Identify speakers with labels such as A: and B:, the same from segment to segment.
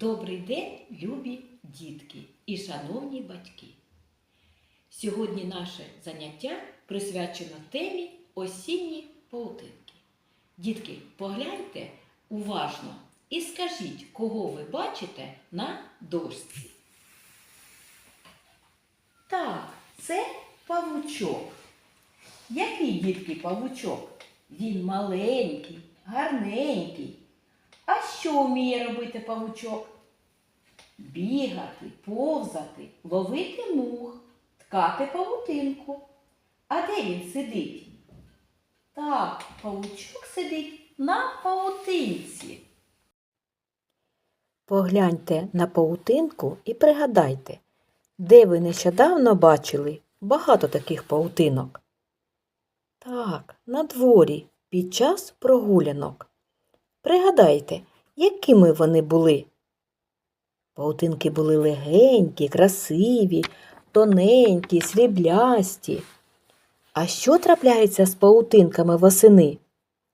A: Добрий день, любі дітки і шановні батьки. Сьогодні наше заняття присвячено темі осінні паутинки. Дітки, погляньте уважно і скажіть, кого ви бачите на дошці. Так, це павучок. Який дітки павучок? Він маленький, гарненький. А що вміє робити павучок? Бігати, повзати, ловити мух, ткати павутинку. А де він сидить? Так, павучок сидить на павутинці.
B: Погляньте на паутинку і пригадайте, де ви нещодавно бачили багато таких паутинок. Так, на дворі під час прогулянок. Пригадайте, якими вони були. Паутинки були легенькі, красиві, тоненькі, сріблясті. А що трапляється з паутинками восени?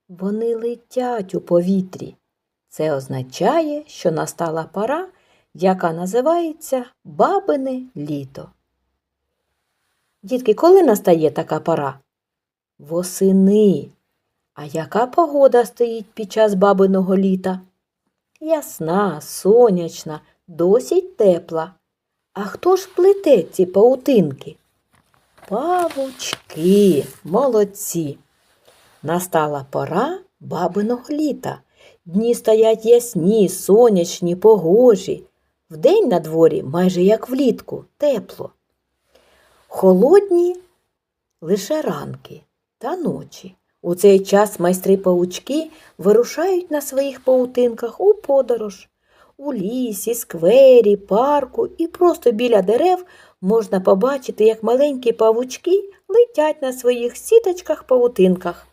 B: Вони летять у повітрі. Це означає, що настала пора, яка називається бабине літо. Дітки, коли настає така пора? Восени. А яка погода стоїть під час бабиного літа? Ясна, сонячна, досить тепла. А хто ж плете ці паутинки? Павучки, молодці. Настала пора бабиного літа. Дні стоять ясні, сонячні, погожі. Вдень на дворі майже як влітку, тепло. Холодні лише ранки та ночі. У цей час майстри паучки вирушають на своїх паутинках у подорож. У лісі, сквері, парку і просто біля дерев можна побачити, як маленькі павучки летять на своїх сіточках-павутинках.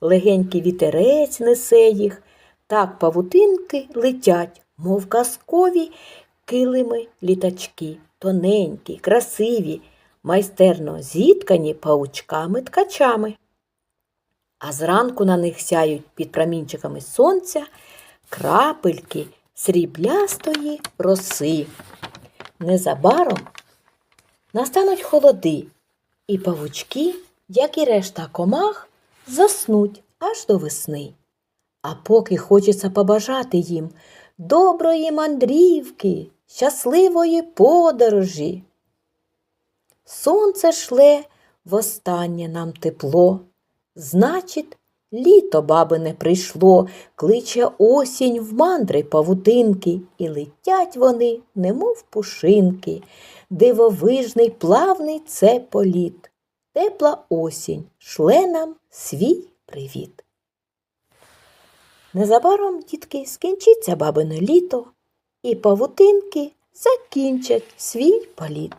B: Легенький вітерець несе їх. Так павутинки летять, мов казкові килими літачки, тоненькі, красиві, майстерно зіткані паучками-ткачами. А зранку на них сяють під промінчиками сонця крапельки сріблястої роси. Незабаром настануть холоди, і павучки, як і решта комах, заснуть аж до весни. А поки хочеться побажати їм доброї мандрівки, щасливої подорожі. Сонце шле востаннє нам тепло, значить, літо бабине прийшло, кличе осінь в мандри павутинки, і летять вони, немов пушинки, дивовижний плавний це політ. Тепла осінь шле нам свій привіт. Незабаром, дітки, скінчиться бабине літо, і павутинки закінчать свій політ.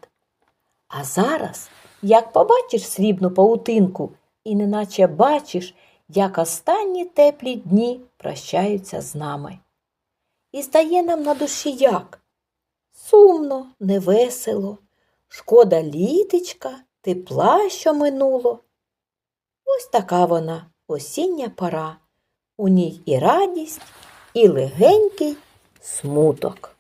B: А зараз, як побачиш срібну павутинку, і неначе бачиш, як останні теплі дні прощаються з нами. І стає нам на душі як? Сумно, невесело, шкода літечка, тепла, що минуло. Ось така вона осіння пора. У ній і радість, і легенький смуток.